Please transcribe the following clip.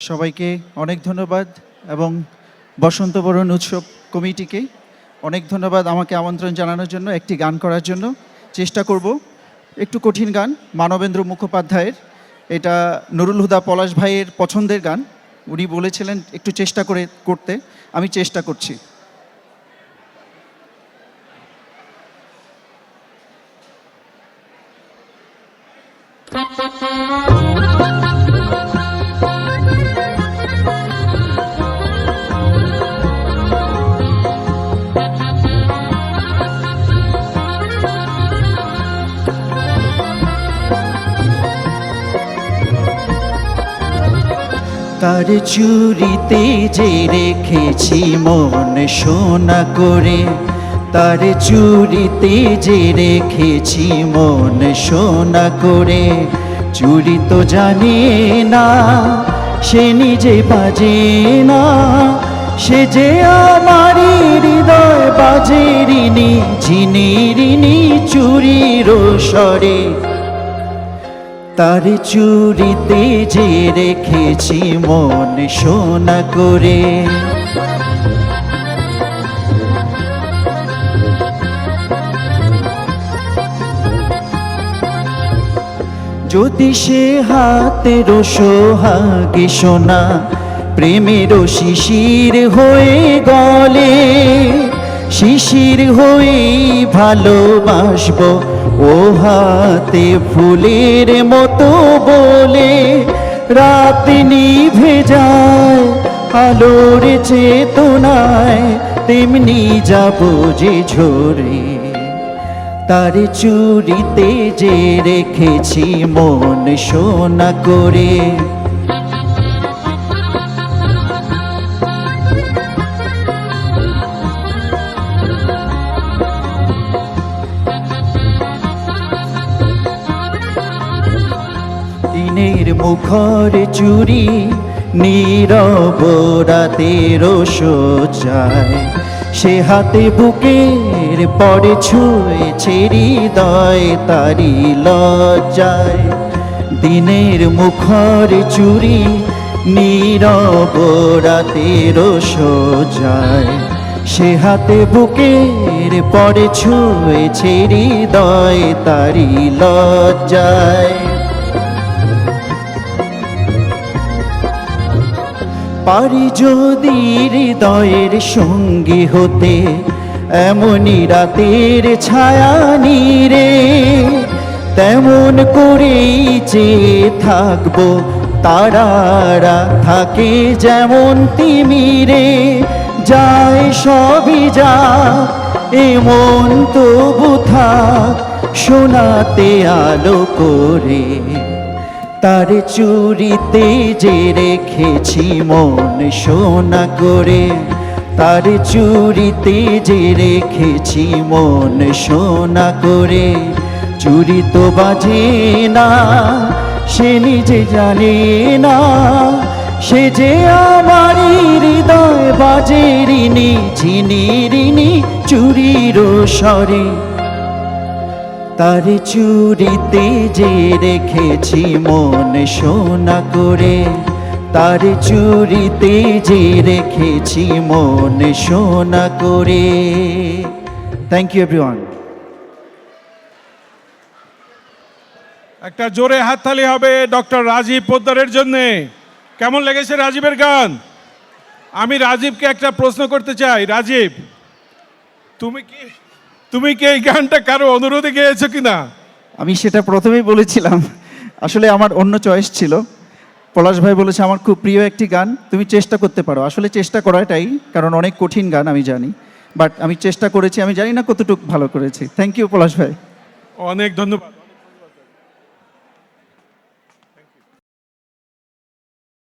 সবাইকে অনেক ধন্যবাদ এবং বসন্তবরণ উৎসব কমিটিকে অনেক ধন্যবাদ আমাকে আমন্ত্রণ জানানোর জন্য, একটি গান করার জন্য। চেষ্টা করব। একটু কঠিন গান, মানবেন্দ্র মুখোপাধ্যায়ের। এটা নুরুল হুদা পলাশ ভাইয়ের পছন্দের গান। উনি বলেছিলেন একটু চেষ্টা করে করতে। আমি চেষ্টা করছি। তার চুরিতে যে রেখেছি মন সোনা করে, তার চুরিতে যে রেখেছি মন সোনা করে। চুরি তো জানে না, সে নিজে বাজে না, সে যে আমারই হৃদয় বাজে রিনি ঝিনি রিনি চুরির স্বরে। তার চুরিতে যে রেখেছি মন সোনা করে। যদি সে হাতের সোহাগে সোনা প্রেমের শিশির হয়ে গলে, শিশির হয়ে ভালোবাসবো ও হাতে ফুলের মতো বলে রাত নিভে যায়, আলোর চেতনায় তেমনি যাব যে ঝরে। তার চুরিতে যে রেখেছি মন সোনা করে দিনের মুখর চুরি, নীরব রাতের সোজায় সে হাতে বুকের পরে ছুঁয়েছে হৃদয় তারি লজ্জায়। দিনের মুখর চুরি, নীরব রাতের সোজায় সে হাতে বুকের পরে ছুঁয়েছে হৃদয় তারি লজ্জায়। পারি যদি হৃদয়ের সঙ্গী হতে, এমনই রাতের ছায়া নিরে, তেমন করেই যে থাকব, তারারা থাকে যেমন তিমিরে যায় সবই যা, এমন তবু থাক, শোনাতে আলো করে। তার চুরিতে যে রেখেছি মন সোনা করে, তার চুরিতে যে রেখেছি মন সোনা করে। চুরি তো বাজে না, সে নিজে জানে না, সে যে আমারই হৃদয় বাজে ঋণী, ঝিনি রিনি চুরির স্বরে। তার চুরিতে যে রেখেছি মন সোনা করে, তার চুরিতে যে রেখেছি মন সোনা করে। থ্যাংক ইউ এভরিওয়ান একটা জোরে হাততালি হবে ডক্টর রাজীব পোদ্দারের জন্য। কেমন লেগেছে রাজীবের গান? আমি রাজীবকে একটা প্রশ্ন করতে চাই। রাজীব, তুমি কি তুমি কি এই গানটা কারও অনুরোধে গেয়েছ কি না আমি সেটা প্রথমেই বলেছিলাম। আসলে আমার অন্য চয়েস ছিল। পলাশ ভাই বলেছে আমার খুব প্রিয় একটি গান তুমি চেষ্টা করতে পারো। আসলে চেষ্টা করাটাই কারণ অনেক কঠিন গান আমি জানি। বাট আমি চেষ্টা করেছি আমি জানি না কতটুকু ভালো করেছি। থ্যাংক ইউ পলাশ ভাই। অনেক ধন্যবাদ।